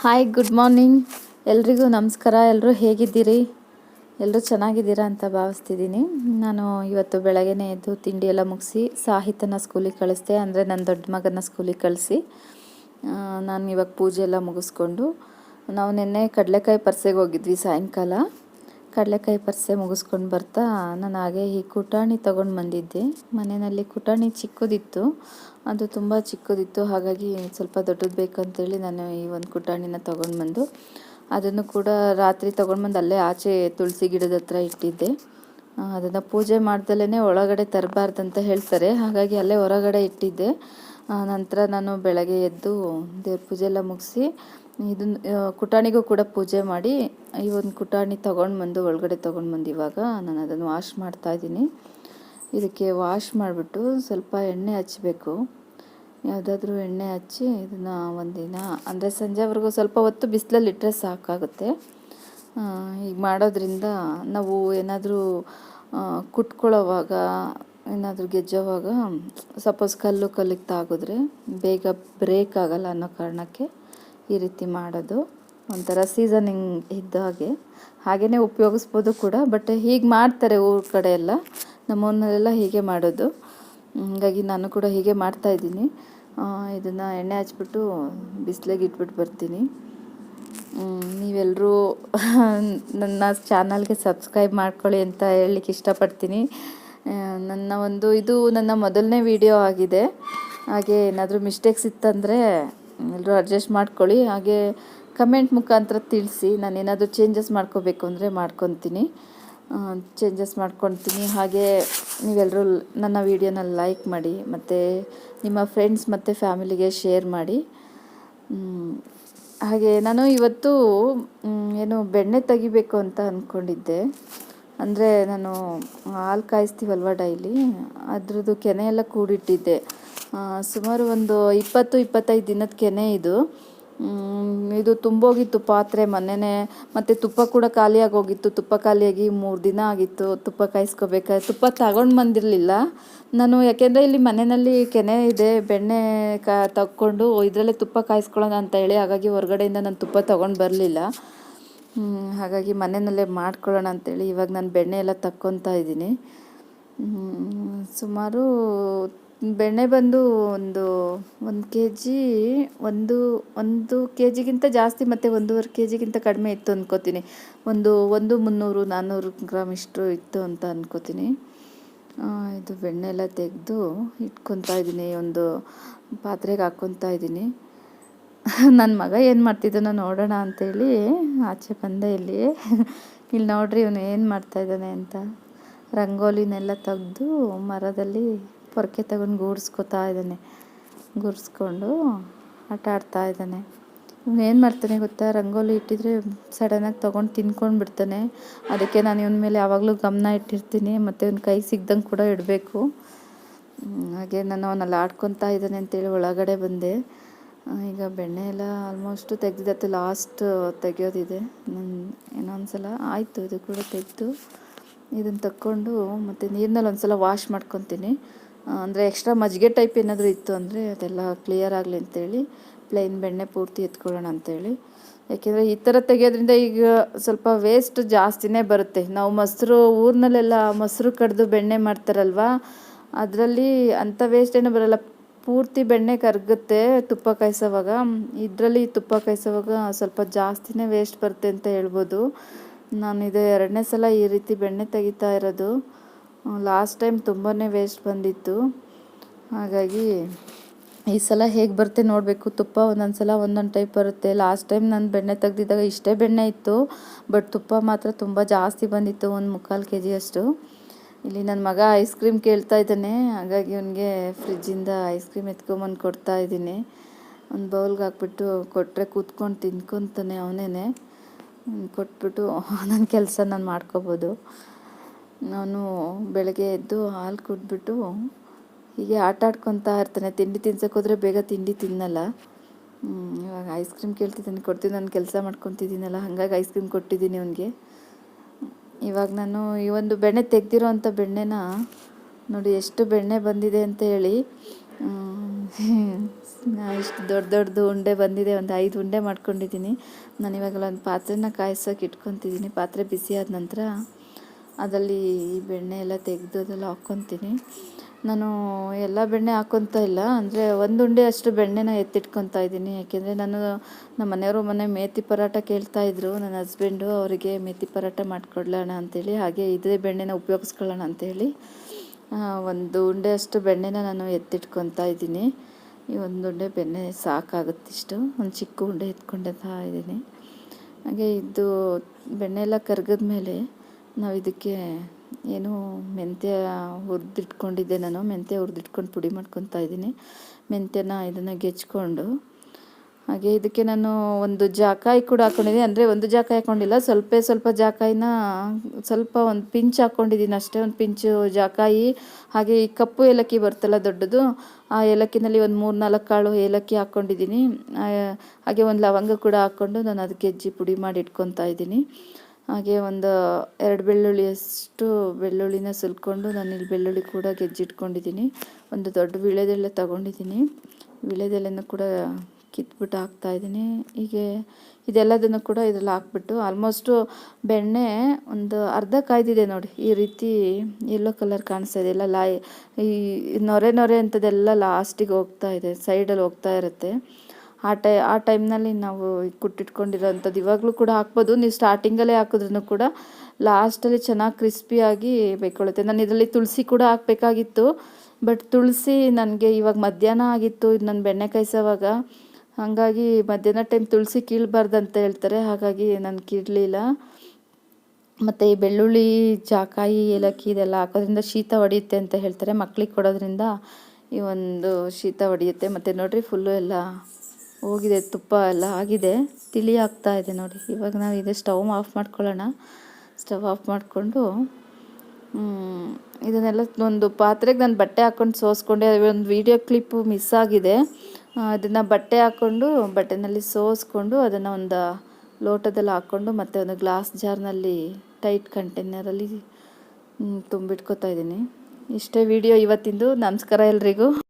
Hi good morning ಎಲ್ರಿಗೂ ನಮಸ್ಕಾರ. ಎಲ್ಲರೂ ಹೇಗಿದ್ದೀರಿ? ಎಲ್ಲರೂ ಚೆನ್ನಾಗಿದ್ದೀರಾ ಅಂತ ಭಾವಿಸ್ತಿದ್ದೀನಿ. ನಾನು ಇವತ್ತು ಬೆಳಗ್ಗೆನೇ ಎದ್ದು ತಿಂಡಿ ಎಲ್ಲ ಮುಗಿಸಿ ಸಾಹಿತ್ಯನ ಸ್ಕೂಲಿಗೆ ಕಳಿಸ್ದೆ. ಅಂದರೆ ನನ್ನ ದೊಡ್ಡ ಮಗನ ಸ್ಕೂಲಿಗೆ ಕಳಿಸಿ. ನಾನು ಇವಾಗ ಪೂಜೆ ಎಲ್ಲ ಮುಗಿಸ್ಕೊಂಡು ನಾವು ನಿನ್ನೆ ಕಡಲೆಕಾಯಿ ಪರ್ಸೆಗೆ ಹೋಗಿದ್ವಿ ಸಾಯಂಕಾಲ. ಕಡಲೆಕಾಯಿ ಪರಿಸೆ ಮುಗಿಸ್ಕೊಂಡು ಬರ್ತಾ ನಾನು ಹಾಗೆ ಈ ಕುಟಾಣಿ ತೊಗೊಂಡು ಬಂದಿದ್ದೆ. ಮನೆಯಲ್ಲಿ ಕುಟಾಣಿ ಚಿಕ್ಕದಿತ್ತು. ಅದು ತುಂಬ ಚಿಕ್ಕದಿತ್ತು. ಹಾಗಾಗಿ ಸ್ವಲ್ಪ ದೊಡ್ಡದು ಬೇಕಂತೇಳಿ ನಾನು ಈ ಒಂದು ಕುಟಾಣಿನ ತೊಗೊಂಡು ಬಂದು ಅದನ್ನು ಕೂಡ ರಾತ್ರಿ ತೊಗೊಂಡು ಬಂದು ಅಲ್ಲೇ ಆಚೆ ತುಳಸಿ ಗಿಡದ ಹತ್ರ ಇಟ್ಟಿದ್ದೆ. ಅದನ್ನು ಪೂಜೆ ಮಾಡ್ದಲೇ ಒಳಗಡೆ ತರಬಾರ್ದಂತ ಹೇಳ್ತಾರೆ. ಹಾಗಾಗಿ ಅಲ್ಲೇ ಹೊರಗಡೆ ಇಟ್ಟಿದ್ದೆ. ನಂತರ ನಾನು ಬೆಳಗ್ಗೆ ಎದ್ದು ದೇವ್ರ ಪೂಜೆ ಎಲ್ಲ ಮುಗಿಸಿ ಇದನ್ನು ಕುಟಾಣಿಗೂ ಕೂಡ ಪೂಜೆ ಮಾಡಿ, ಈ ಒಂದು ಕುಟಾಣಿ ತೊಗೊಂಡು ಬಂದು ಒಳಗಡೆ ತೊಗೊಂಡು ಬಂದು ಇವಾಗ ನಾನು ಅದನ್ನು ವಾಶ್ ಮಾಡ್ತಾ ಇದ್ದೀನಿ. ಇದಕ್ಕೆ ವಾಶ್ ಮಾಡಿಬಿಟ್ಟು ಸ್ವಲ್ಪ ಎಣ್ಣೆ ಹಚ್ಚಬೇಕು ಯಾವುದಾದ್ರೂ ಎಣ್ಣೆ ಹಚ್ಚಿ ಇದನ್ನು ಒಂದಿನ, ಅಂದರೆ ಸಂಜೆವರೆಗೂ ಸ್ವಲ್ಪ ಹೊತ್ತು ಬಿಸಿಲಲ್ಲಿ ಇಟ್ಟರೆ ಸಾಕಾಗುತ್ತೆ. ಈಗ ಮಾಡೋದ್ರಿಂದ ನಾವು ಏನಾದರೂ ಕುಟ್ಕೊಳ್ಳೋವಾಗ, ಏನಾದರೂ ಗೆಜ್ಜೋವಾಗ ಸಪೋಸ್ ಕಲ್ಲು ಕಲ್ಲಿಗೆ ತಾಗಿದ್ರೆ ಬೇಗ ಬ್ರೇಕ್ ಆಗಲ್ಲ ಅನ್ನೋ ಕಾರಣಕ್ಕೆ ಈ ರೀತಿ ಮಾಡೋದು. ಒಂಥರ ಸೀಸನಿಂಗ್ ಇದ್ದ ಹಾಗೆ. ಹಾಗೆಯೇ ಉಪಯೋಗಿಸ್ಬೋದು ಕೂಡ ಬಟ್ ಹೀಗೆ ಮಾಡ್ತಾರೆ ಊರ ಕಡೆ ಎಲ್ಲ. ನಮ್ಮೂರಿನಲ್ಲೆಲ್ಲ ಹೀಗೆ ಮಾಡೋದು. ಹಾಗಾಗಿ ನಾನು ಕೂಡ ಹೀಗೆ ಮಾಡ್ತಾಯಿದ್ದೀನಿ ಇದನ್ನು ಎಣ್ಣೆ ಹಚ್ಬಿಟ್ಟು ಬಿಸಿಲಿಗೆ ಇಟ್ಬಿಟ್ಟು ಬರ್ತೀನಿ. ನೀವೆಲ್ಲರೂ ನನ್ನ ಚಾನಲ್ಗೆ ಸಬ್ಸ್ಕ್ರೈಬ್ ಮಾಡ್ಕೊಳ್ಳಿ ಅಂತ ಹೇಳಲಿಕ್ಕೆ ಇಷ್ಟಪಡ್ತೀನಿ. ನನ್ನ ಒಂದು, ಇದು ನನ್ನ ಮೊದಲನೇ ವಿಡಿಯೋ ಆಗಿದೆ. ಹಾಗೆ ಏನಾದರೂ ಮಿಸ್ಟೇಕ್ಸ್ ಇತ್ತಂದರೆ ಎಲ್ಲರೂ ಅಡ್ಜಸ್ಟ್ ಮಾಡ್ಕೊಳ್ಳಿ. ಹಾಗೆ ಕಮೆಂಟ್ ಮುಖಾಂತರ ತಿಳಿಸಿ. ನಾನು ಏನಾದರೂ ಚೇಂಜಸ್ ಮಾಡ್ಕೋಬೇಕು ಅಂದರೆ ಮಾಡ್ಕೊತೀನಿ. ಚೇಂಜಸ್ ಮಾಡ್ಕೊತೀನಿ. ಹಾಗೆ ನೀವೆಲ್ಲರೂ ನನ್ನ ವೀಡಿಯೋನ ಲೈಕ್ ಮಾಡಿ, ಮತ್ತು ನಿಮ್ಮ ಫ್ರೆಂಡ್ಸ್ ಮತ್ತು ಫ್ಯಾಮಿಲಿಗೆ ಶೇರ್ ಮಾಡಿ. ಹಾಗೆ ನಾನು ಇವತ್ತು ಏನು ಬೆಣ್ಣೆ ತೆಗಿಬೇಕು ಅಂತ ಅಂದ್ಕೊಂಡಿದ್ದೆ ಅಂದರೆ ನಾನು ಹಾಲು ಕಾಯಿಸ್ತೀವಲ್ವ ಡೈಲಿ? ಅದ್ರದ್ದು ಕೆನೆ ಎಲ್ಲ ಕೂಡಿಟ್ಟಿದ್ದೆ. ಸುಮಾರು ಒಂದು ಇಪ್ಪತ್ತು, ಇಪ್ಪತ್ತೈದು ದಿನದ ಕೆನೆ ಇದು. ಇದು ತುಂಬೋಗಿತ್ತು ಪಾತ್ರೆ ಮೊನ್ನೆನೇ, ಮತ್ತು ತುಪ್ಪ ಕೂಡ ಖಾಲಿಯಾಗಿ ಹೋಗಿತ್ತು ತುಪ್ಪ ಖಾಲಿಯಾಗಿ ಮೂರು ದಿನ ಆಗಿತ್ತು. ತುಪ್ಪ ಕಾಯಿಸ್ಕೋಬೇಕಾದ್ರೆ ತುಪ್ಪ ತಗೊಂಡು ಬಂದಿರಲಿಲ್ಲ. ನಾನು, ಯಾಕೆಂದರೆ ಇಲ್ಲಿ ಮನೆಯಲ್ಲಿ ಕೆನೆ ಇದೆ, ಬೆಣ್ಣೆ ಕ, ತಕ್ಕೊಂಡು ಇದರಲ್ಲೇ ತುಪ್ಪ ಕಾಯಿಸ್ಕೊಳ್ಳೋಣ ಅಂತ ಹೇಳಿ, ಹಾಗಾಗಿ ಹೊರಗಡೆಯಿಂದ ನಾನು ತುಪ್ಪ ತಗೊಂಡು ಬರಲಿಲ್ಲ. ಹಾಗಾಗಿ ಮನೆಯಲ್ಲೇ ಮಾಡ್ಕೊಳ್ಳೋಣ ಅಂತೇಳಿ ಇವಾಗ ನಾನು ಬೆಣ್ಣೆ ಎಲ್ಲ ತಕ್ಕೊತಾ ಇದ್ದೀನಿ. ಸುಮಾರು ಬೆಣ್ಣೆ ಬಂದು ಒಂದು ಒಂದು ಕೆ ಜಿ ಒಂದು ಒಂದು ಕೆ ಜಿಗಿಂತ ಜಾಸ್ತಿ ಮತ್ತು ಒಂದೂವರೆ ಕೆ ಜಿಗಿಂತ ಕಡಿಮೆ ಇತ್ತು ಅಂದ್ಕೋತೀನಿ ಒಂದು ಒಂದು ಮುನ್ನೂರು ನಾನ್ನೂರು ಗ್ರಾಮ್ ಇಷ್ಟು ಇತ್ತು ಅಂತ ಅಂದ್ಕೋತೀನಿ ಇದು ಬೆಣ್ಣೆ ಎಲ್ಲ ತೆಗೆದು ಇಟ್ಕೊತಾ ಇದ್ದೀನಿ, ಒಂದು ಪಾತ್ರೆಗೆ ಹಾಕ್ಕೊತಾ ಇದ್ದೀನಿ. ನನ್ನ ಮಗ ಏನು ಮಾಡ್ತಿದ್ದಾನೋ ನೋಡೋಣ ಅಂತೇಳಿ ಆಚೆ ಬಂದೆ ಇಲ್ಲಿ. ಇಲ್ಲಿ ನೋಡ್ರಿ ಇವನು ಏನು ಮಾಡ್ತಾಯಿದ್ದಾನೆ ಅಂತ. ರಂಗೋಲಿನೆಲ್ಲ ತೆಗೆದು ಮರದಲ್ಲಿ ಪೊರಕೆ ತಗೊಂಡು ಗೂಡಿಸ್ಕೊತಾ ಇದ್ದಾನೆ. ಗುರ್ಸ್ಕೊಂಡು ಆಟ ಆಡ್ತಾ ಇದ್ದಾನೆ ಏನು ಮಾಡ್ತಾನೆ ಗೊತ್ತಾ? ರಂಗೋಲಿ ಇಟ್ಟಿದ್ರೆ ಸಡನ್ನಾಗಿ ತೊಗೊಂಡು ತಿನ್ಕೊಂಡು ಬಿಡ್ತಾನೆ. ಅದಕ್ಕೆ ನಾನು ಇವನ ಮೇಲೆ ಯಾವಾಗಲೂ ಗಮನ ಇಟ್ಟಿರ್ತೀನಿ. ಮತ್ತು ಇವನ ಕೈ ಸಿಗ್ದಂಗೆ ಕೂಡ ಇಡಬೇಕು. ಹಾಗೆ ನಾನು ಅವನಲ್ಲಿ ಆಡ್ಕೊತಾ ಇದ್ದಾನೆ ಅಂತೇಳಿ ಒಳಗಡೆ ಬಂದೆ. ಈಗ ಬೆಣ್ಣೆ ಎಲ್ಲ ಆಲ್ಮೋಸ್ಟು ತೆಗೆದಿದ್ದು ಲಾಸ್ಟ್ ತೆಗೆಯೋದಿದೆ. ಇನ್ನೊಂದು ಸಲ ಆಯಿತು, ಇದು ಕೂಡ ತೆಗೆದು ಇದನ್ನು ತಕ್ಕೊಂಡು ಮತ್ತು ನೀರಿನಲ್ಲಿ ಒಂದು ಸಲ ವಾಶ್ ಮಾಡ್ಕೊತೀನಿ. ಅಂದರೆ ಎಕ್ಸ್ಟ್ರಾ ಮಜ್ಜಿಗೆ ಟೈಪ್ ಏನಾದರೂ ಇತ್ತು ಅಂದರೆ ಅದೆಲ್ಲ ಕ್ಲಿಯರ್ ಆಗಲಿ ಅಂತೇಳಿ ಪ್ಲೈನ್ ಬೆಣ್ಣೆ ಪೂರ್ತಿ ಎತ್ಕೊಳ್ಳೋಣ ಅಂತೇಳಿ. ಯಾಕೆಂದರೆ ಈ ಥರ ತೆಗೆಯೋದ್ರಿಂದ ಈಗ ಸ್ವಲ್ಪ ವೇಸ್ಟ್ ಜಾಸ್ತಿನೇ ಬರುತ್ತೆ. ನಾವು ಮೊಸರು, ಊರಿನಲ್ಲೆಲ್ಲ ಮೊಸರು ಕಡಿದು ಬೆಣ್ಣೆ ಮಾಡ್ತಾರಲ್ವ, ಅದರಲ್ಲಿ ಅಂಥ ವೇಸ್ಟ್ ಏನೂ ಬರೋಲ್ಲ. ಪೂರ್ತಿ ಬೆಣ್ಣೆ ಕರಗುತ್ತೆ ತುಪ್ಪ ಕಾಯಿಸೋವಾಗ. ಇದರಲ್ಲಿ ತುಪ್ಪ ಕಾಯಿಸೋವಾಗ ಸ್ವಲ್ಪ ಜಾಸ್ತಿನೇ ವೇಸ್ಟ್ ಬರುತ್ತೆ ಅಂತ ಹೇಳ್ಬೋದು. ನಾನು ಇದು ಎರಡನೇ ಸಲ ಈ ರೀತಿ ಬೆಣ್ಣೆ ತೆಗಿತಾ ಇರೋದು. ಲಾಸ್ಟ್ ಟೈಮ್ ತುಂಬಾ ವೇಸ್ಟ್ ಬಂದಿತ್ತು. ಹಾಗಾಗಿ ಈ ಸಲ ಹೇಗೆ ಬರುತ್ತೆ ನೋಡಬೇಕು. ತುಪ್ಪ ಒಂದೊಂದು ಸಲ ಒಂದೊಂದು ಟೈಪ್ ಬರುತ್ತೆ. ಲಾಸ್ಟ್ ಟೈಮ್ ನಾನು ಬೆಣ್ಣೆ ತೆಗೆದಿದ್ದಾಗ ಇಷ್ಟೇ ಬೆಣ್ಣೆ ಇತ್ತು. ಬಟ್ ತುಪ್ಪ ಮಾತ್ರ ತುಂಬ ಜಾಸ್ತಿ ಬಂದಿತ್ತು ಒಂದು ಮುಕ್ಕಾಲು ಕೆ ಜಿಯಷ್ಟು ಇಲ್ಲಿ ನನ್ನ ಮಗ ಐಸ್ ಕ್ರೀಮ್ ಕೇಳ್ತಾ ಇದ್ದಾನೆ. ಹಾಗಾಗಿ ಅವನಿಗೆ ಫ್ರಿಜ್ಜಿಂದ ಐಸ್ ಕ್ರೀಮ್ ಎತ್ಕೊಂಬಂದು ಕೊಡ್ತಾ ಇದ್ದೀನಿ. ಒಂದು ಬೌಲ್ಗೆ ಹಾಕ್ಬಿಟ್ಟು ಕೊಟ್ಟರೆ ಕೂತ್ಕೊಂಡು ತಿನ್ಕೊತಾನೆ ಅವನೇ ಕೊಟ್ಬಿಟ್ಟು ನನ್ನ ಕೆಲಸ ನಾನು ಮಾಡ್ಕೋಬೋದು. ನಾನು ಬೆಳಗ್ಗೆ ಎದ್ದು ಹಾಲು ಕುಡಿದ್ಬಿಟ್ಟು ಹೀಗೆ ಆಟ ಆಡ್ಕೊತಾ ಇರ್ತಾನೆ. ತಿಂಡಿ ತಿನ್ಸಕ್ಕೆ ಬೇಗ ತಿಂಡಿ ತಿನ್ನಲ್ಲ. ಇವಾಗ ಐಸ್ ಕ್ರೀಮ್ ಕೇಳ್ತಿದ್ದಾನೆ. ಕೊಡ್ತೀನಿ, ನಾನು ಕೆಲಸ ಮಾಡ್ಕೊತಿದ್ದೀನಲ್ಲ, ಹಾಗಾಗಿ ಐಸ್ ಕ್ರೀಮ್ ಕೊಟ್ಟಿದ್ದೀನಿ ಅವನಿಗೆ. ಇವಾಗ ನಾನು ಈ ಒಂದು ಬೆಣ್ಣೆ ತೆಗ್ದಿರೋ ಅಂಥ ಬೆಣ್ಣೆನ ನೋಡಿ ಎಷ್ಟು ಬೆಣ್ಣೆ ಬಂದಿದೆ ಅಂತ ಹೇಳಿ ಇಷ್ಟು ದೊಡ್ಡ ದೊಡ್ಡದು ಉಂಡೆ ಬಂದಿದೆ. ಒಂದು ಐದು ಉಂಡೆ ಮಾಡ್ಕೊಂಡಿದ್ದೀನಿ. ನಾನು ಇವಾಗೆಲ್ಲ ಒಂದು ಪಾತ್ರೆನ ಕಾಯಿಸೋಕೆ ಇಟ್ಕೊತಿದ್ದೀನಿ. ಪಾತ್ರೆ ಬಿಸಿ ಆದ ನಂತರ ಅದರಲ್ಲಿ ಈ ಬೆಣ್ಣೆ ಎಲ್ಲ ತೆಗೆದು ಅದೆಲ್ಲ ಹಾಕ್ಕೊತೀನಿ. ನಾನು ಎಲ್ಲ ಬೆಣ್ಣೆ ಹಾಕ್ಕೊತ ಇಲ್ಲ. ಅಂದರೆ ಒಂದು ಉಂಡೆ ಅಷ್ಟು ಬೆಣ್ಣೆನ ಎತ್ತಿಟ್ಕೊತಾ ಇದ್ದೀನಿ. ಯಾಕೆಂದರೆ ನಾನು ನಮ್ಮ ಮನೆಯವರು ಮೊನ್ನೆ ಮೇಥಿ ಪರಾಟ ಕೇಳ್ತಾಯಿದ್ರು ನನ್ನ ಹಸ್ಬೆಂಡು ಅವರಿಗೆ ಮೇತಿ ಪರಾಟ ಮಾಡಿಕೊಡ್ಲೋಣ ಅಂತೇಳಿ, ಹಾಗೆ ಇದೇ ಬೆಣ್ಣೆನ ಉಪಯೋಗಿಸ್ಕೊಳ್ಳೋಣ ಅಂತೇಳಿ ಒಂದು ಉಂಡೆ ಅಷ್ಟು ಬೆಣ್ಣೆನ ನಾನು ಎತ್ತಿಟ್ಕೊತಾ ಇದ್ದೀನಿ. ಈ ಒಂದು ಉಂಡೆ ಬೆಣ್ಣೆ ಸಾಕಾಗುತ್ತಿಷ್ಟು ಒಂದು ಚಿಕ್ಕ ಉಂಡೆ ಎತ್ಕೊಂಡ್ತಾ ಇದ್ದೀನಿ. ಹಾಗೆ ಇದು ಬೆಣ್ಣೆ ಎಲ್ಲ ಕರ್ಗದ ಮೇಲೆ ನಾವು ಇದಕ್ಕೆ ಏನು ಮೆಂತ್ಯ ಹುರಿದಿಟ್ಕೊಂಡಿದ್ದೆ ನಾನು. ಮೆಂತ್ಯ ಹುರಿದಿಟ್ಕೊಂಡು ಪುಡಿ ಮಾಡ್ಕೊತಾ ಇದ್ದೀನಿ. ಮೆಂತ್ಯನ ಇದನ್ನು ಗೆಚ್ಕೊಂಡು, ಹಾಗೆ ಇದಕ್ಕೆ ನಾನು ಒಂದು ಜಾಕಾಯಿ ಕೂಡ ಹಾಕ್ಕೊಂಡಿದ್ದೀನಿ ಅಂದರೆ ಒಂದು ಜಾಕಾಯಿ ಹಾಕ್ಕೊಂಡಿಲ್ಲ ಸ್ವಲ್ಪ ಸ್ವಲ್ಪ ಜಾಕಾಯಿನ, ಸ್ವಲ್ಪ ಒಂದು ಪಿಂಚ್ ಹಾಕ್ಕೊಂಡಿದ್ದೀನಿ ಅಷ್ಟೇ. ಒಂದು ಪಿಂಚು ಜಾಕಾಯಿ, ಹಾಗೆ ಈ ಕಪ್ಪು ಏಲಕ್ಕಿ ಬರ್ತಲ್ಲ ದೊಡ್ಡದು, ಆ ಏಲಕ್ಕಿನಲ್ಲಿ ಒಂದು ಮೂರು ನಾಲ್ಕು ಕಾಳು ಏಲಕ್ಕಿ ಹಾಕ್ಕೊಂಡಿದ್ದೀನಿ ಹಾಗೆ ಒಂದು ಲವಂಗ ಕೂಡ ಹಾಕ್ಕೊಂಡು ನಾನು ಅದಕ್ಕೆ ಜಿ ಪುಡಿ ಮಾಡಿ ಇಟ್ಕೊತಾ ಇದ್ದೀನಿ. ಹಾಗೆ ಒಂದು ಎರಡು ಬೆಳ್ಳುಳ್ಳಿಯಷ್ಟು ಬೆಳ್ಳುಳ್ಳಿನ ಸುಲ್ಕೊಂಡು ನಾನು ಇಲ್ಲಿ ಬೆಳ್ಳುಳ್ಳಿ ಕೂಡ ಗೆಜ್ಜಿಟ್ಕೊಂಡಿದ್ದೀನಿ. ಒಂದು ದೊಡ್ಡ ವಿಳೆದೆಲ್ಲ ತಗೊಂಡಿದ್ದೀನಿ. ವಿಳೆದೆಲ್ಲನ್ನು ಕೂಡ ಕಿತ್ಬಿಟ್ಟು ಹಾಕ್ತಾಯಿದ್ದೀನಿ ಹೀಗೆ ಇದೆಲ್ಲದನ್ನು ಕೂಡ ಇದರಲ್ಲಿ ಹಾಕ್ಬಿಟ್ಟು ಆಲ್ಮೋಸ್ಟು ಬೆಣ್ಣೆ ಒಂದು ಅರ್ಧ ಕಾಯ್ದಿದೆ ನೋಡಿ. ಈ ರೀತಿ ಯೆಲ್ಲೋ ಕಲರ್ ಕಾಣಿಸ್ತಾ ಇದೆ. ಎಲ್ಲ ಲಾಯ್ ಈ ನೊರೆ ನೊರೆ ಅಂಥದ್ದೆಲ್ಲ ಲಾಸ್ಟಿಗೆ ಹೋಗ್ತಾ ಇದೆ. ಸೈಡಲ್ಲಿ ಹೋಗ್ತಾ ಇರುತ್ತೆ. ಆ ಟೈ, ಆ ಟೈಮ್ನಲ್ಲಿ ನಾವು ಕುಟ್ಟಿಟ್ಕೊಂಡಿರೋಂಥದ್ದು. ಇವಾಗಲೂ ಕೂಡ ಹಾಕ್ಬೋದು. ನೀವು ಸ್ಟಾರ್ಟಿಂಗಲ್ಲೇ ಹಾಕಿದ್ರೂ ಕೂಡ ಲಾಸ್ಟಲ್ಲಿ ಚೆನ್ನಾಗಿ ಕ್ರಿಸ್ಪಿಯಾಗಿ ಬೇಯ್ಕೊಳ್ಳುತ್ತೆ ನಾನು ಇದರಲ್ಲಿ ತುಳಸಿ ಕೂಡ ಹಾಕಬೇಕಾಗಿತ್ತು. ಬಟ್ ತುಳಸಿ ನನಗೆ ಇವಾಗ ಮಧ್ಯಾಹ್ನ ಆಗಿತ್ತು. ಇದು ನಾನು ಬೆಣ್ಣೆ ಕಾಯಿಸೋವಾಗ. ಹಾಗಾಗಿ ಮಧ್ಯಾಹ್ನ ಟೈಮ್ ತುಳಸಿ ಕೀಳಬಾರ್ದು ಅಂತ ಹೇಳ್ತಾರೆ. ಹಾಗಾಗಿ ನಾನು ಕೀಳಲಿಲ್ಲ. ಮತ್ತು ಈ ಬೆಳ್ಳುಳ್ಳಿ, ಜಾಕಾಯಿ, ಏಲಕ್ಕಿ ಇದೆಲ್ಲ ಹಾಕೋದ್ರಿಂದ ಶೀತ ಹೊಡೆಯುತ್ತೆ ಅಂತ ಹೇಳ್ತಾರೆ. ಮಕ್ಕಳಿಗೆ ಕೊಡೋದ್ರಿಂದ ಈ ಒಂದು ಶೀತ ಹೊಡೆಯುತ್ತೆ. ಮತ್ತು ನೋಡಿರಿ ಫುಲ್ಲು ಎಲ್ಲ ಹೋಗಿದೆ, ತುಪ್ಪ ಎಲ್ಲ ಆಗಿದೆ. ತಿಳಿ ಆಗ್ತಾ ಇದೆ ನೋಡಿ. ಇವಾಗ ನಾವು ಇದು ಸ್ಟವ್ ಆಫ್ ಮಾಡ್ಕೊಳ್ಳೋಣ. ಸ್ಟವ್ ಆಫ್ ಮಾಡಿಕೊಂಡು ಇದನ್ನೆಲ್ಲ ಒಂದು ಪಾತ್ರೆಗೆ ನಾನು ಬಟ್ಟೆ ಹಾಕ್ಕೊಂಡು ಸೋಸ್ಕೊಂಡೆ. ಒಂದು ವೀಡಿಯೋ ಕ್ಲಿಪ್ಪು ಮಿಸ್ ಆಗಿದೆ. ಅದನ್ನು ಬಟ್ಟೆ ಹಾಕ್ಕೊಂಡು ಬಟ್ಟೆನಲ್ಲಿ ಸೋಸ್ಕೊಂಡು, ಅದನ್ನು ಒಂದು ಲೋಟದಲ್ಲಿ ಹಾಕ್ಕೊಂಡು ಮತ್ತು ಒಂದು ಗ್ಲಾಸ್ ಜಾರ್ನಲ್ಲಿ ಟೈಟ್ ಕಂಟೈನರಲ್ಲಿ ತುಂಬಿಟ್ಕೋತಾ ಇದ್ದೀನಿ. ಇಷ್ಟೇ ವಿಡಿಯೋ ಇವತ್ತಿಂದು. ನಮಸ್ಕಾರ ಎಲ್ರಿಗೂ.